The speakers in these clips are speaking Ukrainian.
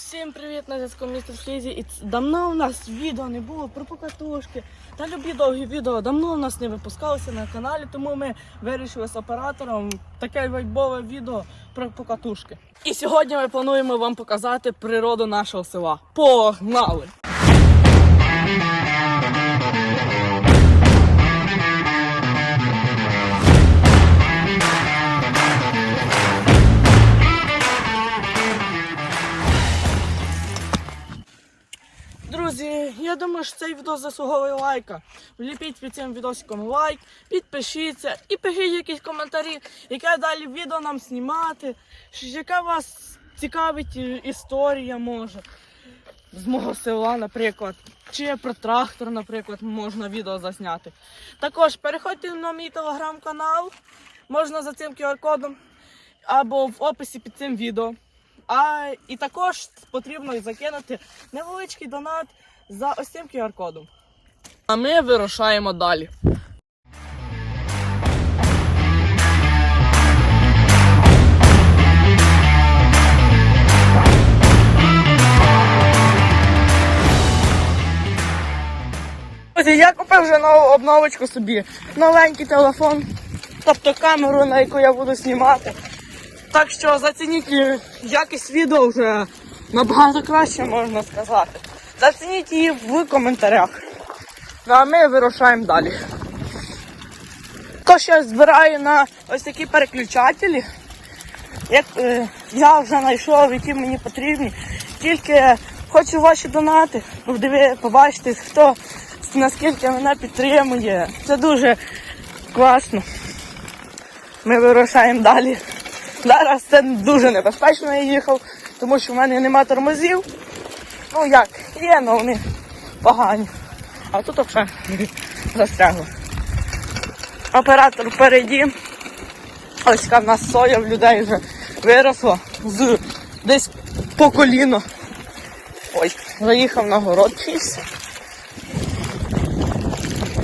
Всім привіт на зв'язку містер Слізі. І давно у нас відео не було про покатушки та любі довгі відео. Давно у нас не випускалося на каналі, тому ми вирішили з оператором таке вайбове відео про покатушки. І сьогодні ми плануємо вам показати природу нашого села. Погнали! Я думаю, що цей відео заслуговує лайка. Вліпіть під цим відосиком лайк, підпишіться і пишіть якісь коментарі, яке далі відео нам знімати, яка вас цікавить е, історія може. З мого села, наприклад, чи про трактор, наприклад, можна відео засняти. Також переходьте на мій телеграм-канал, можна за цим QR-кодом, або в описі під цим відео. А і також потрібно закинути невеличкий донат за ось цим QR-кодом. А ми вирушаємо далі. Я купив вже нову обновочку собі. Новенький телефон, тобто камеру, на яку я буду знімати. Так що зацініть її якість відео вже набагато краще можна сказати. Зацініть її в коментарях. Ну а ми вирушаємо далі. Тож я збираю на ось такі переключателі. Як, е, я вже знайшов, які мені потрібні. Тільки хочу ваші донати. Ви побачите, хто наскільки мене підтримує. Це дуже класно. Ми вирушаємо далі. Зараз це дуже небезпечно я їхав, тому що в мене нема тормозів. Ну як, є, але вони погані. А тут вже застрягли. Оператор впереді. Ось яка в нас соя в людей вже виросла з десь по коліно. Ой, заїхав на город чийсь.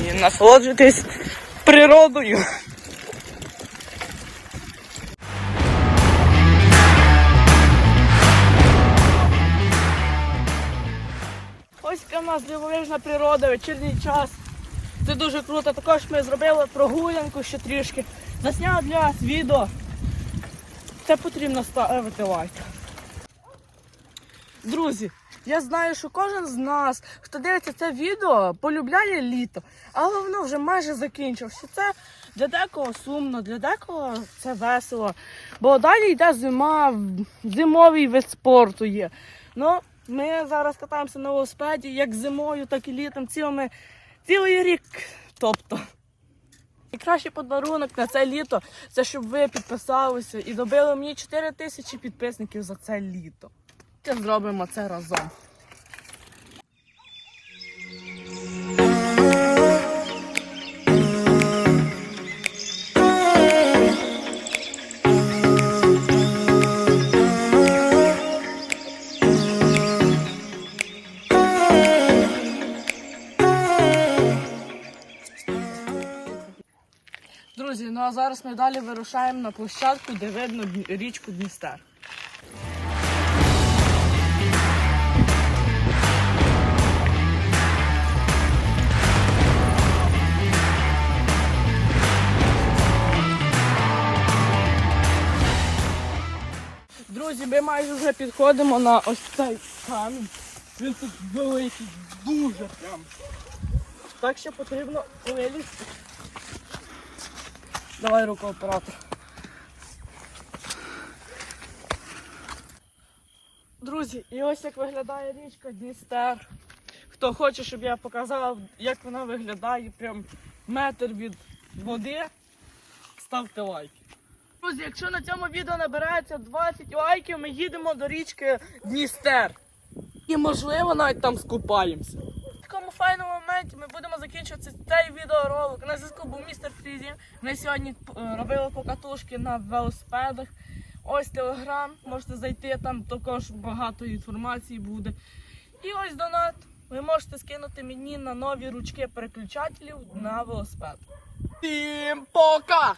І насолоджуйтесь природою. Нас дивовижна природа, вечірній час. Це дуже круто. Також ми зробили прогулянку ще трішки. Засняв для вас відео. Це потрібно ставити лайк. Друзі, я знаю, що кожен з нас, хто дивиться це відео, полюбляє літо, але воно вже майже закінчилося. Це для декого сумно, для декого це весело. Бо далі йде зима, зимовий вид спорту є. Ну, ми зараз катаємося на велосипеді як зимою, так і літом, цілими, цілий рік. Тобто. І кращий подарунок на це літо це щоб ви підписалися і добили мені 4 тисячі підписників за це літо. Зробимо це разом. Друзі, ну а зараз ми далі вирушаємо на площадку, де видно річку Дністер. Друзі, ми майже вже підходимо на ось цей камінь. Він тут великий, дуже прям. Так що потрібно вилізти. Давай руку оператор. Друзі, і ось як виглядає річка Дністер. Хто хоче, щоб я показав, як вона виглядає, прям метр від води, ставте лайки. Друзі, якщо на цьому відео набирається 20 лайків, ми їдемо до річки Дністер. І можливо навіть там скупаємося. Такому файному моменті ми будемо закінчувати цей відеоролик. На зв'язку був містер Фрізі. Ми сьогодні е, робили покатушки на велосипедах. Ось телеграм, можете зайти, там також багато інформації буде. І ось донат. Ви можете скинути мені на нові ручки переключателів на велосипед. Всім пока!